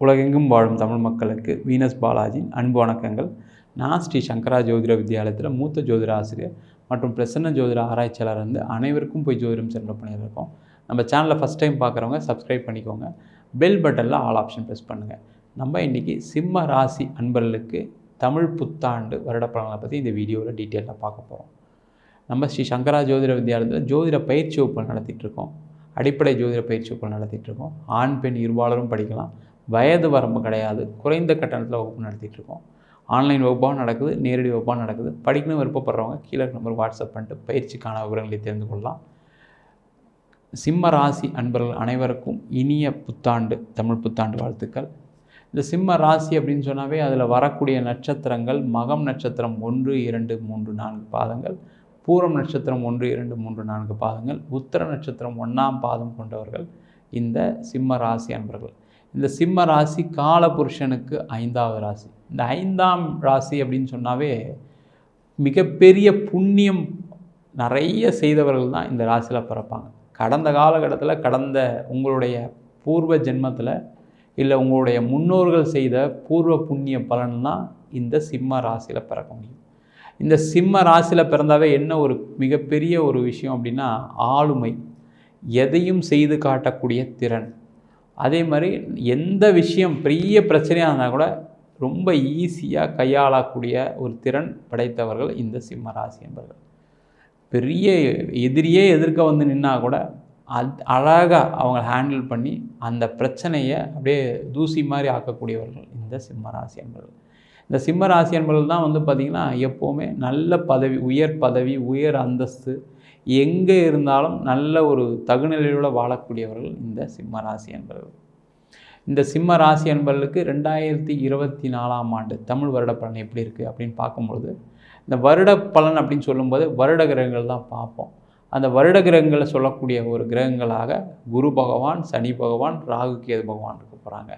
உலகெங்கும் வாழும் தமிழ் மக்களுக்கு வீனஸ் பாலாஜியின் அன்பு வணக்கங்கள். நான் ஸ்ரீ சங்கரா ஜோதிட வித்யாலயத்தில் மூத்த ஜோதிட ஆசிரியர் மற்றும் பிரசன்ன ஜோதிட ஆராய்ச்சியாளர் வந்து அனைவருக்கும் போய் ஜோதிடம் சென்ற பண்ணியிருக்கோம் நம்ம சேனலை ஃபஸ்ட் டைம் பார்க்குறவங்க சப்ஸ்கிரைப் பண்ணிக்கோங்க. பெல் பட்டனில் ஆல் ஆப்ஷன் ப்ரெஸ் பண்ணுங்கள் நம்ம இன்றைக்கி சிம்ம ராசி அன்பர்களுக்கு தமிழ் புத்தாண்டு வருட பற்றி இந்த வீடியோவில் டீட்டெயிலாக பார்க்க போகிறோம் நம்ம ஸ்ரீ சங்கரா ஜோதிட வித்யாலயத்தில் ஜோதிட பயிற்சி வகுப்புகள் நடத்திட்டு இருக்கோம். அடிப்படை ஜோதிட பயிற்சி வகுப்புகள் நடத்திட்டு இருக்கோம். ஆண் பெண் இருபாலரும் படிக்கலாம். வயது வரம்பு கிடையாது. குறைந்த கட்டணத்தில் வகுப்பு நடத்திட்டு இருக்கோம் ஆன்லைன் வகுப்பாக நடக்குது நேரடி வகுப்பாக நடக்குது. படிக்கணும் விருப்பப்படுறவங்க கீழே நம்பர் வாட்ஸ்அப் பண்ணிட்டு பயிற்சிக்கான விவரங்களை தெரிந்து கொள்ளலாம் சிம்ம ராசி அன்பர்கள் அனைவருக்கும் இனிய புத்தாண்டு தமிழ் புத்தாண்டு வாழ்த்துக்கள். இந்த சிம்ம ராசி அப்படின்னு சொன்னாவே அதில் வரக்கூடிய நட்சத்திரங்கள் மகம் நட்சத்திரம் ஒன்று இரண்டு மூன்று நான்கு பாதங்கள் பூரம் நட்சத்திரம் ஒன்று இரண்டு மூன்று நான்கு பாதங்கள் உத்தர நட்சத்திரம் ஒன்றாம் பாதம் கொண்டவர்கள் இந்த சிம்ம ராசி அன்பர்கள். இந்த சிம்ம ராசி காலபுருஷனுக்கு ஐந்தாவது ராசி. இந்த ஐந்தாம் ராசி அப்படின்னு சொன்னாவே மிகப்பெரிய புண்ணியம் நிறைய செய்தவர்கள் தான் இந்த ராசியில் பிறப்பாங்க. கடந்த காலகட்டத்தில் கடந்த உங்களுடைய பூர்வ ஜென்மத்தில் இல்லை உங்களுடைய முன்னோர்கள் செய்த பூர்வ புண்ணிய பலன் தான் இந்த சிம்ம ராசியில் பிறக்க முடியும். இந்த சிம்ம ராசியில் பிறந்தாவே என்ன ஒரு மிகப்பெரிய ஒரு விஷயம் அப்படின்னா ஆளுமை. எதையும் செய்து காட்டக்கூடிய திறன். அதே மாதிரி எந்த விஷயம் பெரிய பிரச்சனையாக இருந்தால் கூட ரொம்ப ஈஸியாக கையாளக்கூடிய ஒரு திறன் படைத்தவர்கள் இந்த சிம்ம ராசி என்பவர்கள் பெரிய எதிரியே எதிர்க்க வந்து நின்னா கூட அது அழகாக அவங்க ஹேண்டில் பண்ணி அந்த பிரச்சனையை அப்படியே தூசி மாதிரி ஆக்கக்கூடியவர்கள் இந்த சிம்ம ராசி என்பவர்கள் இந்த சிம்ம ராசி தான் வந்து பார்த்திங்கன்னா எப்போவுமே நல்ல பதவி உயர் பதவி உயர் அந்தஸ்து எங்கே இருந்தாலும் நல்ல ஒரு தகுநிலையோடு வாழக்கூடியவர்கள் இந்த சிம்ம ராசி என்பவர்கள் இந்த சிம்ம ராசி என்பவர்களுக்கு ரெண்டாயிரத்தி இருபத்தி நாலாம் ஆண்டு தமிழ் வருட பலன் எப்படி இருக்குது அப்படின்னு பார்க்கும்பொழுது இந்த வருட பலன் அப்படின்னு சொல்லும்போது வருட கிரகங்கள் தான் பார்ப்போம். அந்த வருட கிரகங்களை சொல்லக்கூடிய ஒரு கிரகங்களாக குரு பகவான் சனி பகவான் ராகு கேது பகவான் இருக்க போகிறாங்க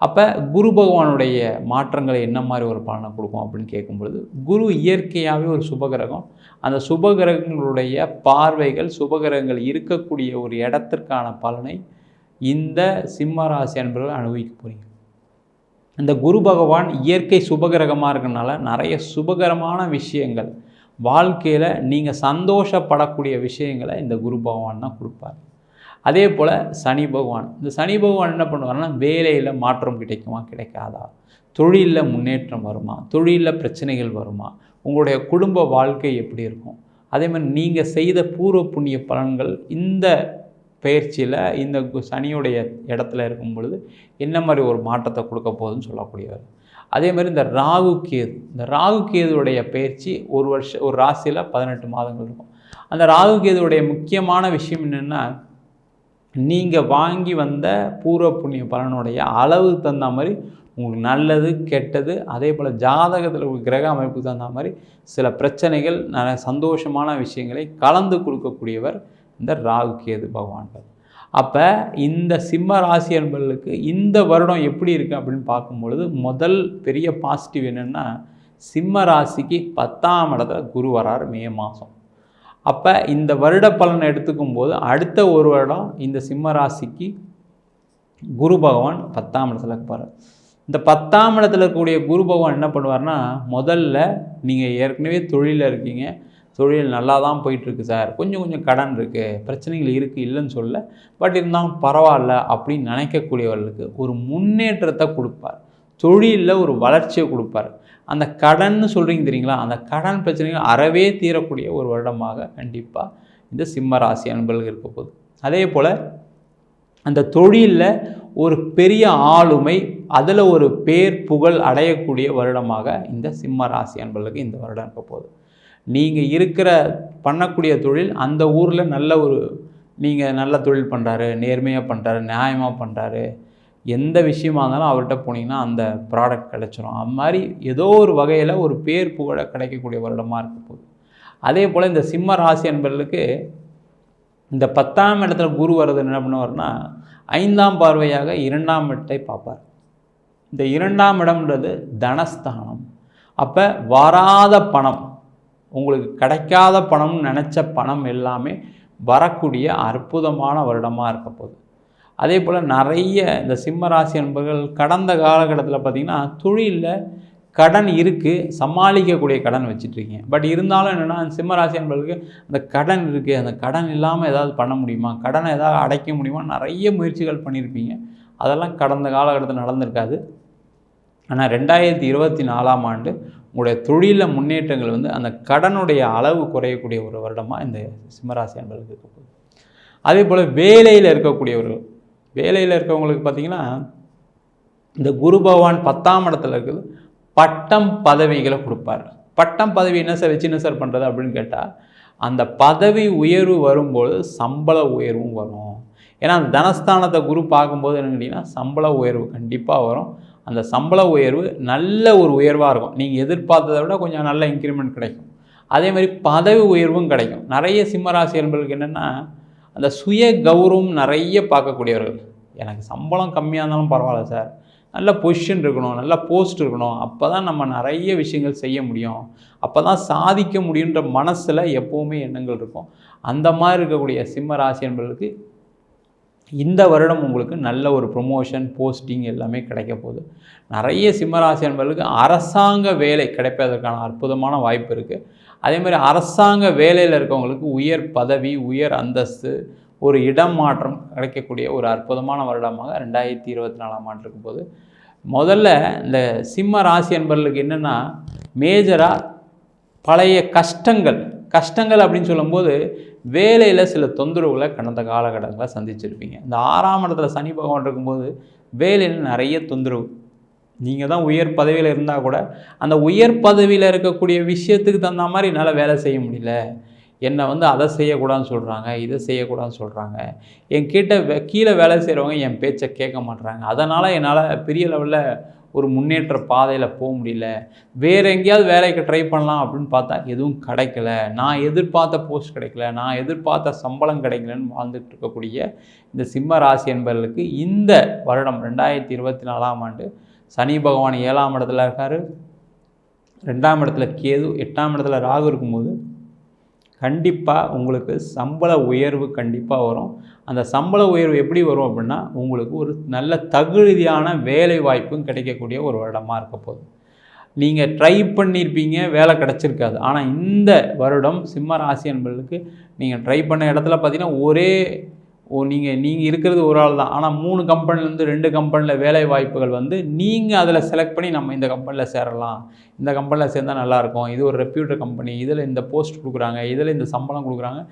அப்போ குரு பகவானுடைய மாற்றங்களை என்ன மாதிரி ஒரு பலனை கொடுக்கும் அப்படின்னு கேட்கும்பொழுது குரு இயற்கையாகவே ஒரு சுபகிரகம். அந்த சுபகிரகங்களுடைய பார்வைகள் சுபகிரகங்கள் இருக்கக்கூடிய ஒரு இடத்திற்கான பலனை இந்த சிம்மராசி அன்பர்கள் அனுபவிக்க போகிறீங்க இந்த குரு பகவான் இயற்கை சுபகிரகமாக இருக்கனால நிறைய சுபகரமான விஷயங்கள் வாழ்க்கையில் நீங்கள் சந்தோஷப்படக்கூடிய விஷயங்களை இந்த குரு பகவான் தான் கொடுப்பார். அதே போல் சனி பகவான். இந்த சனி பகவான் என்ன பண்ணுவார்னா வேலையில் மாற்றம் கிடைக்குமா? கிடைக்காதா? தொழிலில் முன்னேற்றம் வருமா? தொழிலில் பிரச்சனைகள் வருமா? உங்களுடைய குடும்ப வாழ்க்கை எப்படி இருக்கும்? அதே மாதிரி நீங்கள் செய்த பூர்வ புண்ணிய பலன்கள் இந்த பயிற்சியில் இந்த சனியுடைய இடத்துல இருக்கும் பொழுது என்ன மாதிரி ஒரு மாற்றத்தை கொடுக்க போகுதுன்னு சொல்லக்கூடியவர். அதே மாதிரி இந்த ராகு கேது. இந்த ராகு கேதுவுடைய பயிற்சி ஒரு வருஷம் ஒரு ராசியில் பதினெட்டு மாதங்கள் இருக்கும். அந்த ராகு கேதுவுடைய முக்கியமான விஷயம் என்னென்னா நீங்கள் வாங்கி வந்த பூர்வ புண்ணிய பலனுடைய அளவுக்கு தகுந்த மாதிரி உங்களுக்கு நல்லது கெட்டது அதே போல் ஜாதகத்தில் ஒரு கிரக அமைப்புக்கு தகுந்த மாதிரி சில பிரச்சனைகள் நல்ல சந்தோஷமான விஷயங்களை கலந்து கொடுக்கக்கூடியவர் இந்த ராகு கேது பகவான்கள். அப்போ இந்த சிம்ம ராசி அன்பர்களுக்கு இந்த வருடம் எப்படி இருக்குது அப்படின்னு பார்க்கும்பொழுது முதல் பெரிய பாசிட்டிவ் என்னென்னா சிம்ம ராசிக்கு பத்தாம் இடத்துல குரு வரார் மே மாதம் அப்போ இந்த வருட பலனை எடுத்துக்கும் போது அடுத்த ஒரு வருடம் இந்த சிம்ம ராசிக்கு குரு பகவான் பத்தாம் இடத்துல இருப்பார். இந்த பத்தாம் இடத்துல இருக்கக்கூடிய குரு பகவான் என்ன பண்ணுவார்னா முதல்ல நீங்கள் ஏற்கனவே தொழிலில் இருக்கீங்க. தொழில் நல்லா தான் போயிட்டுருக்கு சார். கொஞ்சம் கொஞ்சம் கடன் இருக்குது பிரச்சனைகள் இருக்குது இல்லைன்னு சொல்ல. பட் இருந்தாலும் பரவாயில்ல அப்படின்னு நினைக்கக்கூடியவர்களுக்கு ஒரு முன்னேற்றத்தை கொடுப்பார். தொழிலில் ஒரு வளர்ச்சியை கொடுப்பார். அந்த கடன் சொல்கிறீங்க தெரியுங்களா? அந்த கடன் பிரச்சனைகள் அறவே தீரக்கூடிய ஒரு வருடமாக கண்டிப்பாக இந்த சிம்ம ராசி அன்பர்கள் இருக்க போகுது. அதே போல் அந்த தொழிலில் ஒரு பெரிய ஆளுமை அதில் ஒரு பேர் புகழ் அடையக்கூடிய வருடமாக இந்த சிம்ம ராசி அன்பர்களுக்கு இந்த வருடம் இருக்க போகுது. நீங்கள் இருக்கிற பண்ணக்கூடிய தொழில் அந்த ஊரில் நல்ல ஒரு நீங்கள் நல்ல தொழில் பண்ணுறாரு நேர்மையாக பண்ணுறாரு நியாயமாக பண்ணுறாரு எந்த விஷயமா இருந்தாலும் அவர்கிட்ட போனீங்கன்னா அந்த ப்ராடக்ட் கிடச்சிரும். அது மாதிரி ஏதோ ஒரு வகையில் ஒரு பேர் புகழ கிடைக்கக்கூடிய வருடமாக இருக்க போகுது. அதே போல் இந்த சிம்ம ராசி என்பர்களுக்கு இந்த பத்தாம் இடத்துல குரு வர்றது என்ன பண்ணுவார்னா ஐந்தாம் பார்வையாக இரண்டாம் இடத்தை பார்ப்பார். இந்த இரண்டாம் இடம்ன்றது தனஸ்தானம். அப்போ வராத பணம் உங்களுக்கு கிடைக்காத பணம்னு நினச்ச பணம் எல்லாமே வரக்கூடிய அற்புதமான வருடமாக இருக்க போகுது. அதே போல் நிறைய இந்த சிம்ம ராசி என்பர்கள் கடந்த காலகட்டத்தில் பார்த்திங்கன்னா தொழிலில் கடன் இருக்குது சமாளிக்கக்கூடிய கடன் வச்சுட்ருக்கீங்க. பட் இருந்தாலும் என்னென்னா சிம்ம ராசி என்பர்களுக்கு அந்த கடன் இருக்குது அந்த கடன் இல்லாமல் ஏதாவது பண்ண முடியுமா? கடனை ஏதாவது அடைக்க முடியுமா? நிறைய முயற்சிகள் பண்ணியிருப்பீங்க அதெல்லாம் கடந்த காலகட்டத்தில் நடந்திருக்காது. ஆனால் ரெண்டாயிரத்தி இருபத்தி நாலாம் ஆண்டு உங்களுடைய தொழிலில் முன்னேற்றங்கள் வந்து அந்த கடனுடைய அளவு குறையக்கூடிய ஒரு வருடமாக இந்த சிம்மராசி என்பதுக்கு இருக்க அதே போல் வேலையில் இருக்கக்கூடியவர்கள் வேலையில் இருக்கவங்களுக்கு பார்த்திங்கன்னா இந்த குரு பகவான் பத்தாம் இடத்துல இருக்குது. பட்டம் பதவிகளை கொடுப்பார். பட்டம் பதவி என்ன சார்? வச்சு என்ன சார் பண்ணுறது அப்படின்னு கேட்டால் அந்த பதவி உயர்வு வரும்போது சம்பள உயர்வும் வரும். ஏன்னா அந்த தனஸ்தானத்தை குரு பார்க்கும்போது என்ன கேட்டிங்கன்னா சம்பள உயர்வு கண்டிப்பாக வரும். அந்த சம்பள உயர்வு நல்ல ஒரு உயர்வாக இருக்கும். நீங்கள் எதிர்பார்த்ததை விட கொஞ்சம் நல்ல இன்க்ரிமெண்ட் கிடைக்கும். அதே மாதிரி பதவி உயர்வும் கிடைக்கும். நிறைய சிம்மராசி என்பர்களுக்கு என்னென்னா அந்த சுய கௌரவம் நிறைய பார்க்கக்கூடியவர்கள். எனக்கு சம்பளம் கம்மியாக இருந்தாலும் பரவாயில்ல சார். நல்ல பொசிஷன் இருக்கணும் நல்ல போஸ்ட் இருக்கணும். அப்போ தான் நம்ம நிறைய விஷயங்கள் செய்ய முடியும். அப்போ தான் சாதிக்க முடியுன்ற மனசில் எப்போவுமே எண்ணங்கள் இருக்கும். அந்த மாதிரி இருக்கக்கூடிய சிம்ம ராசி என்பர்களுக்கு இந்த வருடம் உங்களுக்கு நல்ல ஒரு ப்ரொமோஷன் போஸ்டிங் எல்லாமே கிடைக்க போகுது. நிறைய சிம்மராசி என்பவர்களுக்கு அரசாங்க வேலை கிடைப்பதற்கான அற்புதமான வாய்ப்பு இருக்குது அதே மாதிரி அரசாங்க வேலையில் இருக்கவங்களுக்கு உயர் பதவி உயர் அந்தஸ்து ஒரு இடம் மாற்றம் கிடைக்கக்கூடிய ஒரு அற்புதமான வருடமாக ரெண்டாயிரத்தி இருபத்தி நாலாம் ஆண்டு இருக்கும்போது முதல்ல இந்த சிம்ம ராசி என்பவர்களுக்கு என்னென்னா மேஜராக பழைய கஷ்டங்கள் கஷ்டங்கள் அப்படின்னு சொல்லும்போது வேலையில் சில தொந்தரவுகளை கடந்த காலகட்டங்களில் சந்திச்சிருப்பீங்க. இந்த ஆறாம் இடத்துல சனி பகவான் இருக்கும்போது வேலையில் நிறைய தொந்தரவு நீங்கள் தான் உயர் பதவியில் இருந்தால் கூட அந்த உயர் பதவியில் இருக்கக்கூடிய விஷயத்துக்கு தகுந்த மாதிரி என்னால் வேலை செய்ய முடியல. என்னை வந்து அதை செய்யக்கூடாதுன்னு சொல்கிறாங்க இதை செய்யக்கூடாதுன்னு சொல்கிறாங்க என் கிட்ட கீழே வேலை செய்கிறவங்க என் பேச்சை கேட்க மாட்டுறாங்க அதனால் என்னால் பெரிய லெவலில் ஒரு முன்னேற்ற பாதையில் போக முடியல. வேறு எங்கேயாவது வேலைக்கு ட்ரை பண்ணலாம் அப்படின்னு பார்த்தா எதுவும் கிடைக்கல. நான் எதிர்பார்த்த போஸ்ட் கிடைக்கல. நான் எதிர்பார்த்த சம்பளம் கிடைக்கலன்னு வாழ்ந்துட்டு இருக்கக்கூடிய இந்த சிம்ம ராசி என்பவர்களுக்கு இந்த வருடம் ரெண்டாயிரத்தி இருபத்தி நாலாம் ஆண்டு சனி பகவான் ஏழாம் இடத்துல இருக்கார். ரெண்டாம் இடத்துல கேது எட்டாம் இடத்துல ராகு இருக்கும்போது கண்டிப்பாக உங்களுக்கு சம்பள உயர்வு கண்டிப்பாக வரும். அந்த சம்பள உயர்வு எப்படி வரும் அப்படின்னா உங்களுக்கு ஒரு நல்ல தகுதியான வேலை வாய்ப்பும் கிடைக்கக்கூடிய ஒரு வருடமாக இருக்க போகுது. நீங்கள் ட்ரை பண்ணியிருப்பீங்க வேலை கிடச்சிருக்காது. ஆனால் இந்த வருடம் சிம்ம ராசி என்பதுக்கு நீங்கள் ட்ரை பண்ண இடத்துல பார்த்தீங்கன்னா ஒரே ஓ நீங்கள் நீங்கள் இருக்கிறது ஒரு ஆள் தான். ஆனால் மூணு கம்பெனிலேருந்து ரெண்டு கம்பெனியில் வேலை வாய்ப்புகள் வந்து நீங்கள் அதில் செலக்ட் பண்ணி நம்ம இந்த கம்பெனியில் சேரலாம். இந்த கம்பெனியில் சேர்ந்தால் நல்லாயிருக்கும் இது ஒரு ரெப்யூட்டர் கம்பெனி இதில் இந்த போஸ்ட் கொடுக்குறாங்க. இதில் இந்த சம்பளம் கொடுக்குறாங்க.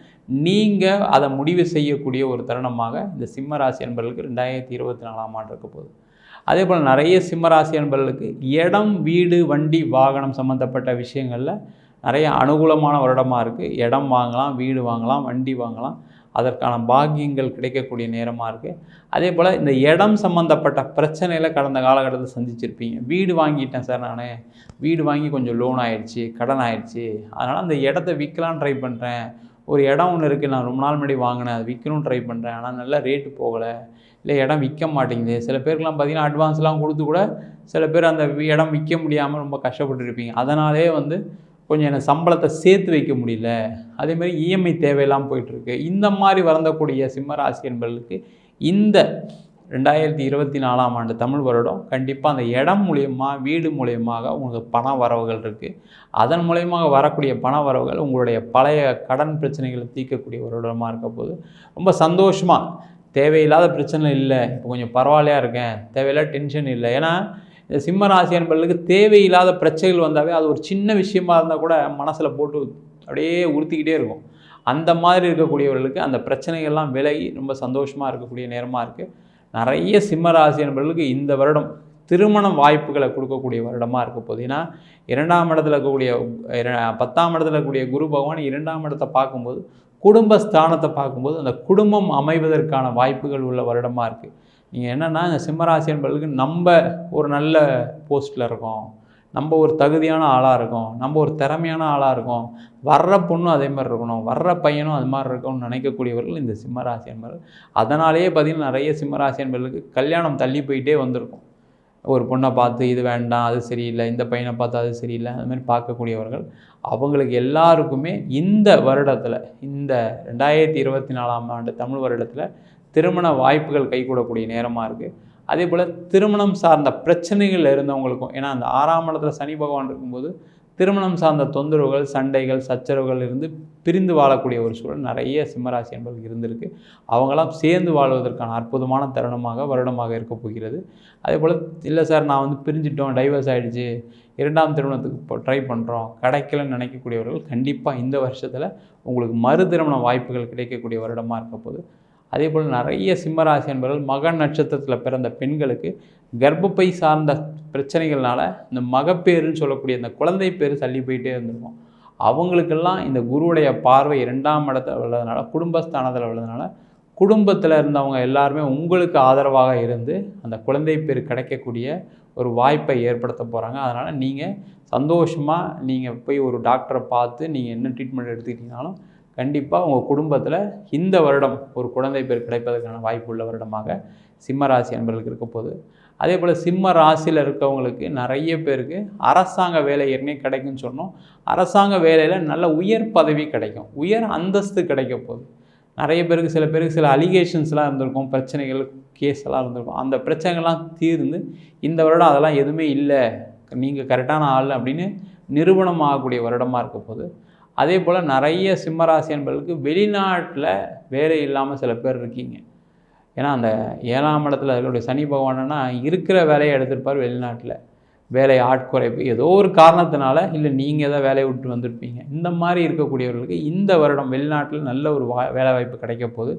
நீங்கள் அதை முடிவு செய்யக்கூடிய ஒரு தருணமாக இந்த சிம்ம ராசி என்பர்களுக்கு ரெண்டாயிரத்தி இருபத்தி நாலாம் ஆண்டு இருக்க போகுது. அதே போல் நிறைய சிம்மராசி என்பர்களுக்கு இடம் வீடு வண்டி வாகனம் சம்மந்தப்பட்ட விஷயங்களில் நிறைய அனுகூலமான வருடமாக இருக்குது இடம் வாங்கலாம் வீடு வாங்கலாம் வண்டி வாங்கலாம். அதற்கான பாக்கியங்கள் கிடைக்கக்கூடிய நேரமாக இருக்குது அதே போல் இந்த இடம் சம்மந்தப்பட்ட பிரச்சனையில் கடந்த காலகட்டத்தில் சந்திச்சிருப்பீங்க. வீடு வாங்கிட்டேன் சார் நான். வீடு வாங்கி கொஞ்சம் லோன் ஆயிடுச்சு கடன் ஆயிடுச்சு. அதனால் அந்த இடத்த விற்கலான்னு ட்ரை பண்ணுறேன் ஒரு இடம் ஒன்று இருக்குது நான் ரொம்ப நாள் முன்னாடி வாங்கினேன். அது விற்கணும்னு ட்ரை பண்ணுறேன் ஆனால் நல்லா ரேட்டு போகலை. இல்லை இடம் விற்க மாட்டேங்குது. சில பேருக்குலாம் பார்த்திங்கன்னா அட்வான்ஸ்லாம் கொடுத்து கூட சில பேர் அந்த இடம் விற்க முடியாமல் ரொம்ப கஷ்டப்பட்டுருப்பீங்க. அதனாலே வந்து கொஞ்சம் எனக்கு சம்பளத்தை சேர்த்து வைக்க முடியல. அதேமாதிரி இஎம்ஐ தேவையெல்லாம் போயிட்டுருக்கு. இந்த மாதிரி வரந்தக்கூடிய சிம்மராசி என்பர்களுக்கு இந்த ரெண்டாயிரத்தி இருபத்தி நாலாம் ஆண்டு தமிழ் வருடம் கண்டிப்பாக அந்த இடம் மூலயமா வீடு மூலயமாக உங்களுக்கு பண வரவுகள் இருக்குது அதன் மூலயமாக வரக்கூடிய பண வரவுகள் உங்களுடைய பழைய கடன் பிரச்சனைகளை தீர்க்கக்கூடிய ஒரு இடமாக இருக்க போது ரொம்ப சந்தோஷமாக தேவையில்லாத பிரச்சனை இல்லை. இப்போ கொஞ்சம் பரவாயில்லையாக இருக்கேன். தேவையில்லாத டென்ஷன் இல்லை. ஏன்னா இந்த சிம்ம ராசி என்பவர்களுக்கு தேவையில்லாத பிரச்சனைகள் வந்தாவே அது ஒரு சின்ன விஷயமா இருந்தால் கூட மனசில் போட்டு அப்படியே உறுத்திக்கிட்டே இருக்கும். அந்த மாதிரி இருக்கக்கூடியவர்களுக்கு அந்த பிரச்சனைகள்லாம் விலகி ரொம்ப சந்தோஷமாக இருக்கக்கூடிய நேரமாக இருக்குது நிறைய சிம்ம ராசி என்பவர்களுக்கு இந்த வருடம் திருமண வாய்ப்புகளை கொடுக்கக்கூடிய வருடமாக இருக்க போகுது. ஏன்னா இரண்டாம் இடத்துல இருக்கக்கூடிய பத்தாம் இடத்துல இருக்கக்கூடிய குரு பகவான் இரண்டாம் இடத்தை பார்க்கும்போது குடும்ப ஸ்தானத்தை பார்க்கும்போது அந்த குடும்பம் அமைவதற்கான வாய்ப்புகள் உள்ள வருடமாக இருக்குது நீங்கள் என்னென்னா இந்த சிம்மராசி என்பர்களுக்கு நம்ம ஒரு நல்ல போஸ்ட்டில் இருக்கோம். நம்ம ஒரு தகுதியான ஆளாக இருக்கோம். நம்ம ஒரு திறமையான ஆளாக இருக்கோம். வர்ற பொண்ணும் அதே மாதிரி இருக்கணும். வர்ற பையனும் அது மாதிரி இருக்கணும்னு நினைக்கக்கூடியவர்கள் இந்த சிம்மராசி என்பர்கள் அதனாலேயே பார்த்திங்கன்னா நிறைய சிம்மராசி என்பர்களுக்கு கல்யாணம் தள்ளி போயிட்டே வந்திருக்கும். ஒரு பொண்ணை பார்த்து இது வேண்டாம் அது சரியில்லை. இந்த பையனை பார்த்து அது சரியில்லை. அது மாதிரி பார்க்கக்கூடியவர்கள். அவங்களுக்கு எல்லாருக்குமே இந்த வருடத்தில் இந்த ரெண்டாயிரத்தி இருபத்தி நாலாம் ஆண்டு தமிழ் வருடத்தில் திருமண வாய்ப்புகள் கைகூடக்கூடிய நேரமாக இருக்குது அதே போல் திருமணம் சார்ந்த பிரச்சனைகள் இருந்தவங்களுக்கும் ஏன்னா அந்த ஆறாம் இடத்துல சனி பகவான் இருக்கும்போது திருமணம் சார்ந்த தொந்தரவுகள் சண்டைகள் சச்சரவுகள் இருந்து பிரிந்து வாழக்கூடிய ஒரு சூழல் நிறைய சிம்மராசி என்பது இருந்திருக்கு. அவங்களாம் சேர்ந்து வாழ்வதற்கான அற்புதமான தருணமாக வருடமாக இருக்க போகிறது. அதே போல் இல்லை சார் நான் வந்து பிரிஞ்சிட்டோம் டைவர்ஸ் ஆகிடுச்சு இரண்டாம் திருமணத்துக்கு இப்போ ட்ரை பண்ணுறோம் கிடைக்கலன்னு நினைக்கக்கூடியவர்கள் கண்டிப்பாக இந்த வருஷத்தில் உங்களுக்கு மறு திருமண வாய்ப்புகள் கிடைக்கக்கூடிய வருடமாக இருக்க போது அதே போல் நிறைய சிம்மராசி என்பவர்கள் மகன் நட்சத்திரத்தில் பிறந்த பெண்களுக்கு கர்ப்பப்பை சார்ந்த பிரச்சனைகள்னால இந்த மகப்பேருன்னு சொல்லக்கூடிய இந்த குழந்தை பேர் தள்ளி போயிட்டே இருந்திருக்கும். அவங்களுக்கெல்லாம் இந்த குருவுடைய பார்வை இரண்டாம் இடத்துல உள்ளதுனால குடும்பஸ்தானத்தில் உள்ளதுனால குடும்பத்தில் இருந்தவங்க எல்லாருமே உங்களுக்கு ஆதரவாக இருந்து அந்த குழந்தை பேர் கிடைக்கக்கூடிய ஒரு வாய்ப்பை ஏற்படுத்த போகிறாங்க அதனால் நீங்கள் சந்தோஷமாக நீங்கள் போய் ஒரு டாக்டரை பார்த்து நீங்கள் என்ன ட்ரீட்மெண்ட் எடுத்துக்கிட்டீங்கனாலும் கண்டிப்பாக உங்கள் குடும்பத்தில் இந்த வருடம் ஒரு குழந்தை பேர் கிடைப்பதற்கான வாய்ப்பு உள்ள வருடமாக சிம்ம ராசி அன்பர்களுக்கு இருக்க போது அதே போல் சிம்ம ராசியில் இருக்கவங்களுக்கு நிறைய பேருக்கு அரசாங்க வேலை ஏற்கனவே கிடைக்கும்னு சொன்னோம். அரசாங்க வேலையில் நல்ல உயர் பதவி கிடைக்கும். உயர் அந்தஸ்து கிடைக்க போகுது. நிறைய பேருக்கு சில பேருக்கு சில அலிகேஷன்ஸ்லாம் இருந்திருக்கும். பிரச்சனைகள் கேஸ் எல்லாம் இருந்திருக்கும். அந்த பிரச்சனைகள்லாம் தீர்ந்து இந்த வருடம் அதெல்லாம் எதுவுமே இல்லை. நீங்கள் கரெக்டான ஆள் அப்படின்னு நிறுவனம் ஆகக்கூடிய வருடமாக இருக்க போது அதே போல் நிறைய சிம்மராசியன்களுக்கு வெளிநாட்டில் வேலை இல்லாமல் சில பேர் இருக்கீங்க. ஏன்னா அந்த ஏழாம் இடத்துல இருக்கக்கூடிய சனி பகவானன்னா இருக்கிற வேலையை எடுத்திருப்பார் வெளிநாட்டில். வேலை ஆட்குறைப்பு ஏதோ ஒரு காரணத்தினால இல்லை நீங்கள் தான் வேலையை விட்டு வந்திருப்பீங்க. இந்த மாதிரி இருக்கக்கூடியவர்களுக்கு இந்த வருடம் வெளிநாட்டில் நல்ல ஒரு வா வேலை வாய்ப்பு கிடைக்க போகுது.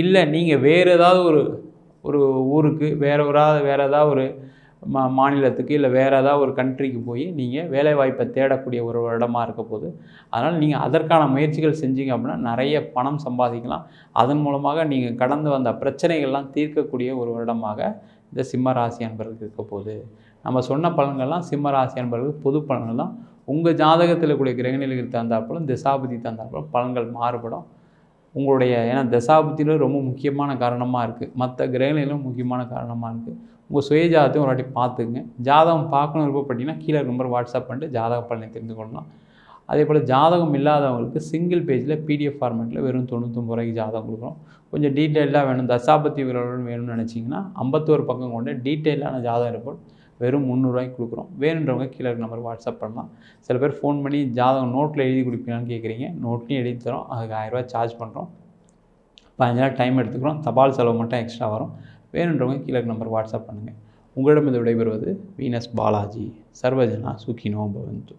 இல்லை நீங்கள் வேறு ஏதாவது ஒரு ஒரு ஊருக்கு வேறு ஒரு வேறு ஏதாவது ஒரு மா மாநிலத்துக்கு இல்லை வேறு ஏதாவது ஒரு கண்ட்ரிக்கு போய் நீங்கள் வேலைவாய்ப்பை தேடக்கூடிய ஒரு இடமா இருக்க போது அதனால் நீங்கள் அதற்கான முயற்சிகள் செஞ்சீங்க அப்படின்னா நிறைய பணம் சம்பாதிக்கலாம். அதன் மூலமாக நீங்கள் கடந்து வந்த பிரச்சனைகள்லாம் தீர்க்கக்கூடிய ஒரு வருடமாக இந்த சிம்ம ராசி அன்பர்களுக்கு இருக்க போகுது. நம்ம சொன்ன பலன்கள்லாம் சிம்ம ராசி அன்பர்களுக்கு பொது பலன்கள் தான். உங்கள் ஜாதகத்தில் கூடிய கிரகநிலைகள் தந்தாற்போலும் திசாபதி தந்தாற்போலும் பலன்கள் மாறுபடும். உங்களுடைய ஏன்னா தசாபத்தியில் ரொம்ப முக்கியமான காரணமாக இருக்குது மற்ற கிரகநிலையிலும் முக்கியமான காரணமாக இருக்குது உங்கள் சுயஜாதத்தையும் ஒரு வாட்டி பார்த்துக்குங்க. ஜாதகம் பார்க்கணும் விருப்பப்பட்டீங்கன்னா கீழே நம்பர் வாட்ஸ்அப் பண்ணிட்டு ஜாதக பலனை தெரிந்து கொள்ளலாம் அதே போல் ஜாதகம் இல்லாதவங்களுக்கு சிங்கிள் பேஜில் பிடிஎஃப் ஃபார்மேட்டில் வெறும் தொண்ணூற்றொம்பது ரூபாய்க்கு ஜாதகம் கொடுக்குறோம் கொஞ்சம் டீட்டெயிலாக வேணும். தசாபத்தி விவரம் வேணும்னு நினச்சிங்கன்னா ஐம்பத்தோரு பக்கம் கொண்டு டீட்டெயிலான ஜாதக ரிப்போர்ட் வெறும் முந்நூறுரூவாய்க்கு கொடுக்குறோம் வேணுன்றவங்க கீழே நம்பர் வாட்ஸ்அப் பண்ணலாம். சில பேர் ஃபோன் பண்ணி ஜாதகம் நோட்டில் எழுதி கொடுப்பீங்களான்னு கேட்குறீங்க நோட்லையும் எழுதி தரோம். அதுக்கு ஆயிரரூவா சார்ஜ் பண்ணுறோம் பதினஞ்சு நாள் டைம் எடுத்துக்கிறோம். தபால் செலவு மட்டும் எக்ஸ்ட்ரா வரும். வேணுன்றவங்க கீழே நம்பர் வாட்ஸ்அப் பண்ணுங்கள் உங்களிடம் இது விடைபெறுவது வீனஸ் பாலாஜி. சர்வஜனா சுக்கினோ பவந்து